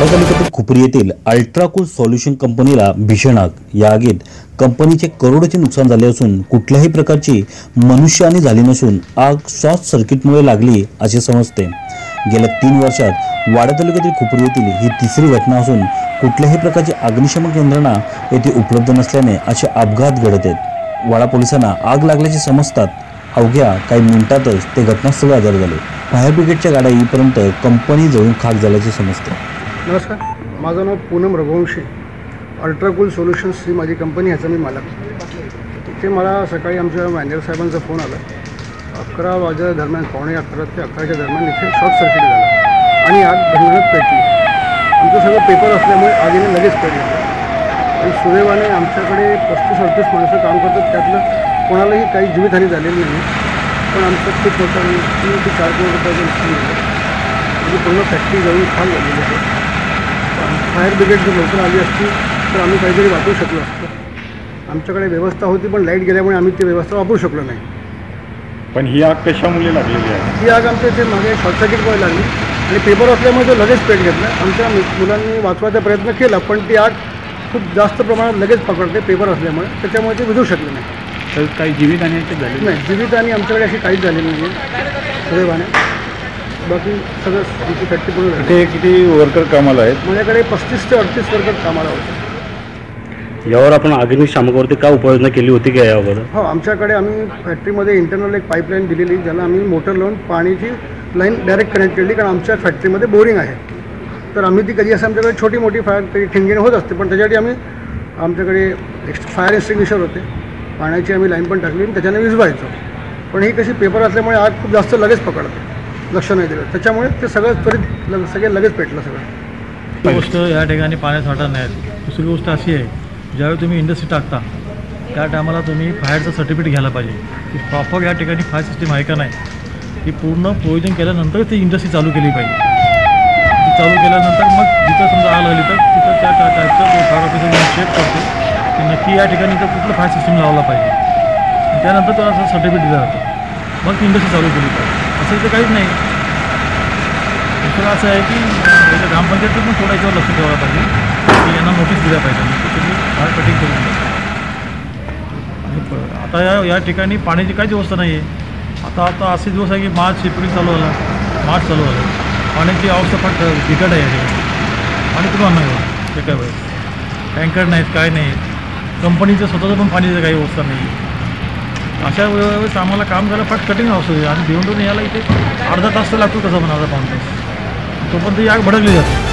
वाडा तालुक्यातील खुपरी येथील अल्ट्राकूल सॉल्युशन कंपनीला भीषण आग. या आगीत कंपनीचे करोडोचे नुकसान झाले असून कुठल्याही प्रकारची मनुष्यहानी झाली नसून आग शॉर्ट सर्किटमुळे लागली असे समजते. गेल्या तीन वर्षात वाडा तालुक्यातील खुपरी येथील ही तिसरी घटना असून कुठल्याही प्रकारची अग्निशमन यंत्रणा येथे उपलब्ध नसल्याने असे अपघात घडत आहेत. वाडा पोलिसांना आग लागल्याचे समजतात. अवघ्या काही मिनिटातच ते घटनास्थळी आजार झाले. फायर ब्रिगेडच्या गाड्या येईपर्यंत कंपनी जळून खाक झाल्याचे समजते. नमस्कार. माझं नाव पूनम रघुवंशी. अल्ट्राकूल सोल्युशन्स ही माझी कंपनी ह्याचा मी मालक. तिथे मला सकाळी आमच्या मॅनेजर साहेबांचा फोन आला. अकरा वाजेच्या दरम्यान पावणे अकरा ते अकराच्या दरम्यान इथे शॉर्ट सर्किट झालं. आणि आग घडघडत पेटली. आमचं सगळं पेपर असल्यामुळे आगीने लगेच पेटलं आणि सुदैवाने आमच्याकडे पस्तीस अडतीस माणसं काम करतात. त्यातलं कोणालाही काही जीवितहानी झालेली नाही. पण आमचं खूप मोठं तीन ते चार कोटी रुपयाचं नुकसान झालं. म्हणजे पूर्ण फॅक्टरी जळून खाल झालेली आहे. फायर ब्रिगेड जर लवकर आली असती तर आम्ही काहीतरी वापरू शकलो असतो. आमच्याकडे व्यवस्था होती पण लाइट गेल्यामुळे आम्ही ती व्यवस्था वापरू शकलो नाही. पण ही आग कशामुळे लागलेली आहे? ही आग आमच्या इथे मागे शॉर्ट सर्किटमुळे लागली. आणि पेपर असल्यामुळे तो लगेच पेट घेतला. आमच्या मुलांनी वाचवायचा प्रयत्न केला पण ती आग खूप जास्त प्रमाणात लगेच पकडते पेपर असल्यामुळे. त्याच्यामुळे ते विझू शकले नाही. तर काही जीवितहानी झाली नाही जीवित आणि आमच्याकडे अशी काहीच झालेली नाही आहे सुदैवाने बाकी सगळं आमची फॅक्टरी पूर्ण झाली. इथे किती वर्कर कामाला आहेत? माझ्याकडे पस्तीस ते अडतीस वर्कर कामाला होते. यावर आपण अग्निशामकावरती का उपाययोजना केली होती का यावर? हो आमच्याकडे आम्ही फॅक्टरीमध्ये इंटरनल एक पाईपलाईन दिलेली ज्याला आम्ही मोटर लावून पाण्याची लाईन डायरेक्ट कनेक्ट केली कारण आमच्या फॅक्टरीमध्ये बोरिंग आहे. तर आम्ही ती कधी असं आमच्याकडे छोटी मोठी फायर कधी ठिणगिणी होत असते पण त्याच्यासाठी आम्ही आमच्याकडे एक्स्ट्रा फायर एक्सटिंग्विशर होते. पाण्याची आम्ही लाईन पण टाकली आणि त्याच्याने विझवायचो. पण ही कशी पेपर असल्यामुळे आग खूप जास्त लगेच पकडते. लक्ष नाही दिलं. त्याच्यामुळे ते सगळं त्वरित लग सगळे लगेच पेटलं सगळं. गोष्ट या ठिकाणी पाण्यासाठा नाही दुसरी गोष्ट अशी आहे ज्यावेळी तुम्ही इंडस्ट्री टाकता त्या टायमाला तुम्ही फायरचं सर्टिफिकेट घ्यायला पाहिजे. की प्रॉपर या ठिकाणी फायर सिस्टीम आहे का नाही? ती पूर्ण प्रोविजन केल्यानंतर ती इंडस्ट्री चालू केली पाहिजे. ती चालू केल्यानंतर मग जिथं समजा आग लागली तर तिथं त्या त्या टाईपचं फायर ऑफिसर चेक करतो. की नक्की या ठिकाणी तर कुठलं फायर सिस्टीम लावला पाहिजे. त्यानंतर त्याला असं सर्टिफिकेट दिलं जातं मग ती इंडस्ट्री चालू केली तर. असं इथं काहीच नाही. दुसरं असं आहे की इथं ग्रामपंचायतचं पण थोडं याच्यावर लक्ष ठेवायला पाहिजे. की यांना नोटीस दिल्या पाहिजे. आणि तुम्ही कटिंग करून आणि आता या या ठिकाणी पाण्याची काहीच व्यवस्था नाही आहे आता आता असे दिवस आहे की मार्च एप्रिल चालू झाला. मार्च चालू झालं. पाण्याची अवस्था फार बिकट आहे या ठिकाणी. पाणी कुठं आणणार ते काय वेळेस. टँकर नाहीत काय नाही कंपनीचं स्वतःचं पण पाण्याची काही व्यवस्था नाही आहे अशा वेळेस आम्हाला काम झालं फार कठीण असू आहे आणि भिवंडून यायला इथे अर्धा तास तर लागतो कसं पण अर्धा पाऊन तास. तोपर्यंत ही आग भडकली जाते.